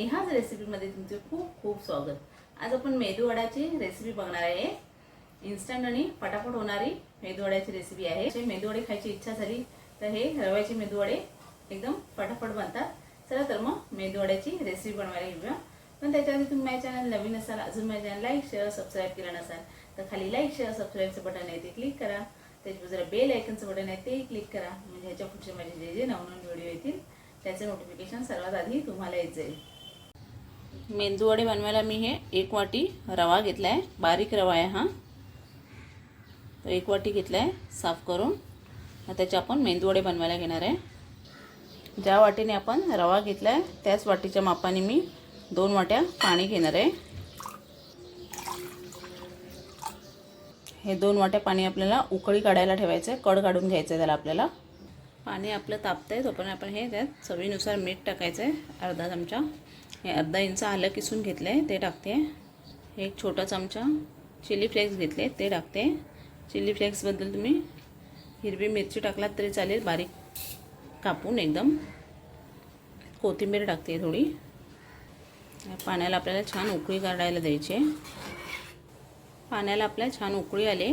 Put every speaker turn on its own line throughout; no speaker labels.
नेहाज रेसिपीमध्ये तुमचे खूप खूप स्वागत. आज आपण मेदूवड्याची रेसिपी बघणार आहे. इन्स्टंट आणि पटापट होणारी मेदूवड्याची रेसिपी आहे. जे मेदूवडे खायची इच्छा झाली तर हे रव्याचे मेदूवडे एकदम पटापट बनतात. चला तर मग मेदूवड्याची रेसिपी बनवायला घेऊया पण त्याच्याआधी तुम्ही माझ्या चॅनल नवीन असाल अजून माझ्या चॅनल लाईक शेअर सबस्क्राईब केलं नसाल तर खाली लाईक शेअर सबस्क्राईबचं बटन आहे ते क्लिक करा. त्याच्यावर जरा बेल आयकनचं बटन आहे ते क्लिक करा. म्हणजे ह्याच्या पुढचे माझे जे जे नवनवीन व्हिडिओ येतील त्याचे नोटिफिकेशन सर्वात आधी तुम्हाला येत जाईल. मेंदूवडे बनवायला मी हे एक वाटी रवा घेतला आहे बारीक रवा आहे हा. तो एक वाटी घेतला आहे साफ करून. त्याचे आपण मेंदूवडे बनवायला घेणार आहे. ज्या वाटीने आपण रवा घेतला आहे त्याच वाटीच्या मापाने मी दोन वाट्या पाणी घेणार आहे. हे दोन वाट्या पाणी आपल्याला उकळी काढायला ठेवायचं आहे कड काढून घ्यायचं आहे त्याला आपल्याला. पाणी आपलं तापतं आहे तोपर्यंत आपण हे त्यात चवीनुसार मीठ टाकायचं आहे अर्धा चमचा. हे अर्धा इंच आलं किसून घेतलं आहे ते टाकते. एक छोटा चमचा चिली फ्लेक्स घेतले ते टाकते. चिली फ्लेक्सबद्दल तुम्ही हिरवी मिरची टाकलात तरी चालेल बारीक कापून एकदम. कोथिंबीर टाकते थोडी. पाण्याला आपल्याला छान उकळी काढायला द्यायची आहे. पाण्याला आपल्याला छान उकळी आले.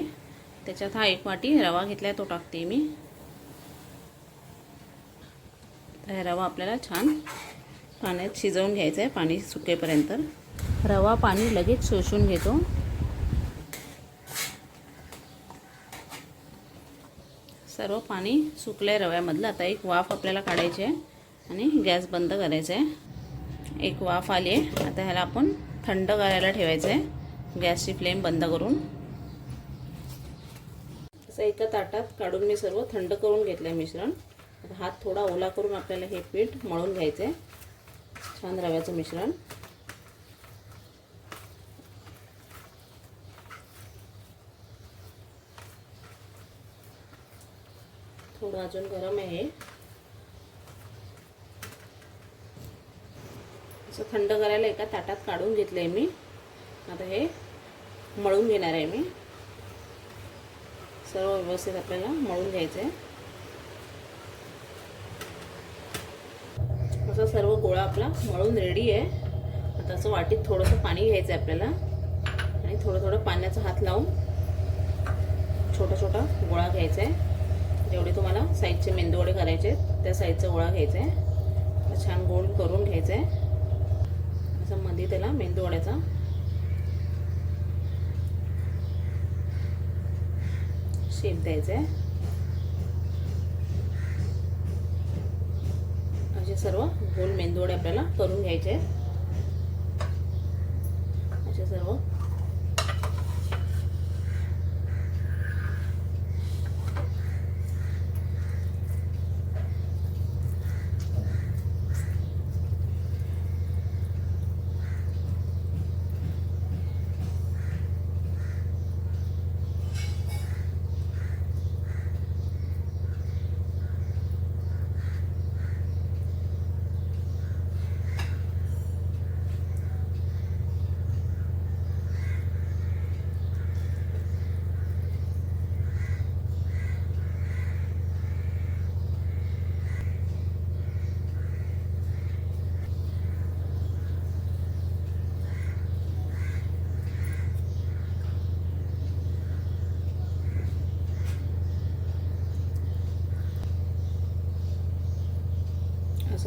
त्याच्यात हा एक वाटी रवा घेतला आहे तो टाकते मी. रवा आपल्याला छान पाण्यात शिजवून घ्यायचं आहे पाणी सुकेपर्यंत. रवा पाणी लगेच शोषून घेतो. सर्व पाणी सुकलं आहे रव्यामधलं. आता एक वाफ आपल्याला काढायची आहे आणि गॅस बंद करायचा आहे. एक वाफ आली आहे. आता ह्याला आपण थंड करायला ठेवायचं आहे. गॅसची फ्लेम बंद करून. असं एका ताटात काढून मी सर्व थंड करून घेतलं आहे मिश्रण हात थोडा ओला करून आपल्याला हे पीठ मळून घ्यायचं आहे छान रव्याचं मिश्रण. थोडं अजून गरम आहे. असं थंड करायला एका ताटात काढून घेतलं आहे मी. आता हे मळून घेणार आहे मी. सर्व व्यवस्थित आपल्याला मळून घ्यायचं आहे असा सर्व गोळा आपला मळून रेडी आहे. आता असं वाटीत थोडंसं पाणी घ्यायचं आहे आपल्याला. आणि थोडं थोडं पाण्याचा हात लावून छोटा छोटा गोळा घ्यायचा आहे जेवढे तुम्हाला साईजचे मेंदूवडे करायचे आहेत त्या साईजचा गोळा घ्यायचा आहे छान गोल करून घ्यायचा आहे असं मध्ये त्याला मेंदूवड्याचा शेप द्यायचा आहे सर्व गोल मेंदूवडे आपल्याला करून घ्यायचे आहेत. असे सर्व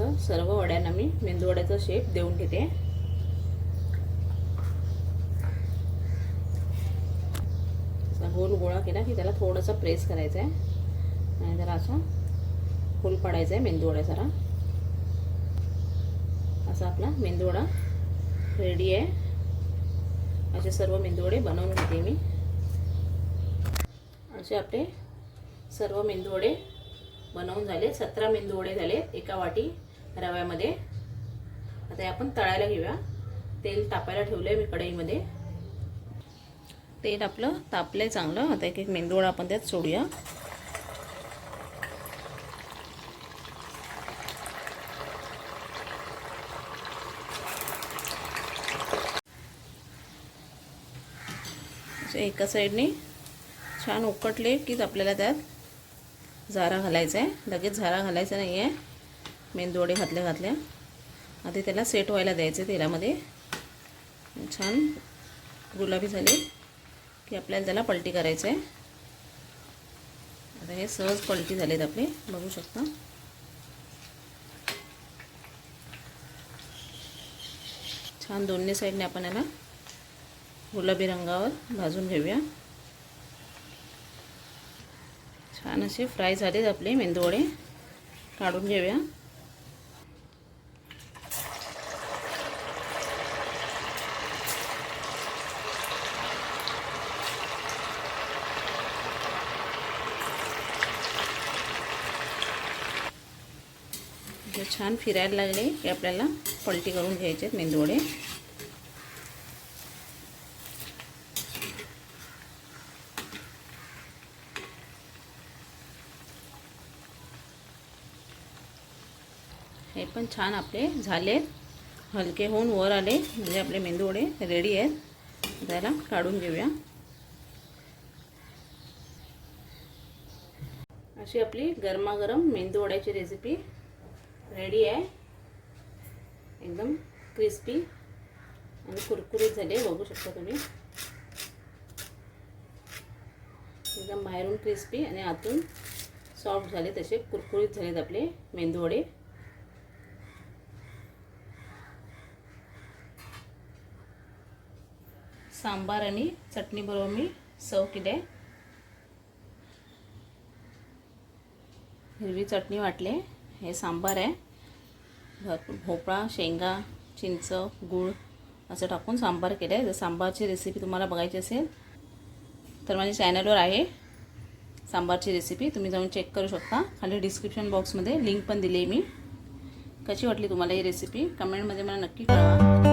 असं सर्व वड्यांना मी मेंदूवड्याचा शेप देऊन घेते. गोल गोळा केला की त्याला थोडंसं प्रेस करायचं आहे आणि जरा असं फुल पाडायचं आहे मेंदूवडा जरा असा आपला मेंदूवडा रेडी आहे. असे सर्व मेंदूवडे बनवून घेते मी. असे आपले सर्व मेंदूवडे बनवून झाले. सतरा मेंदूवडे झाले एका वाटी. रव्यामध्ये. आता हे आपण तळायला घेऊया. तेल तापायला ठेवलं आहे मी कढईमध्ये. तेल आपलं तापलं आहे चांगलं. आता एक एक मेंदूवडा आपण त्यात सोडूया. एका साईडने छान उकटले कीच आपल्याला त्यात झारा घालायचा आहे लगेच झारा घालायचा नाही आहे मेंदूवडे घातल्या घातल्या. आधी त्याला सेट व्हायला द्यायचं तेलामध्ये. छान गुलाबी झाले की आपल्याला त्याला पलटी करायचं आहे आता हे सहज पलटी झालेत आपले बघू शकता. छान दोन्ही साईडने आपण याला गुलाबी रंगावर भाजून घेऊया. छान असे फ्राय झालेत आपले मेंदूवडे. काढून घेऊया. छान फिरायला लागले की आपल्याला पलटी करून घ्यायचे आहेत मेंदूवडे. हे पण छान आपले झाले हलके होऊन वर आले. म्हणजे आपले मेंदूवडे रेडी आहेत. त्याला काढून घेऊया. अशी आपली गरमागरम मेंदू वड्याची रेसिपी रेडी आहे. एकदम क्रिस्पी आणि कुरकुरीत झाले बघू शकता तुम्ही. एकदम बाहेरून क्रिस्पी आणि आतून सॉफ्ट झाले तसे कुरकुरीत झालेत आपले मेंदूवडे. सांबार आणि चटणीबरोबर मी सर्व केले हिरवी चटणी वाटले हे सांबार आहे. भरपूर भोपळा शेंगा चिंच गूळ असं टाकून सांबार केलं आहे जर सांबारची रेसिपी तुम्हाला बघायची असेल तर माझ्या चॅनलवर आहे. सांबारची रेसिपी तुम्ही जाऊन चेक करू शकता. खाली डिस्क्रिप्शन बॉक्समध्ये लिंक पण दिली आहे मी. कशी वाटली तुम्हाला ही रेसिपी कमेंटमध्ये मला नक्की कळवा.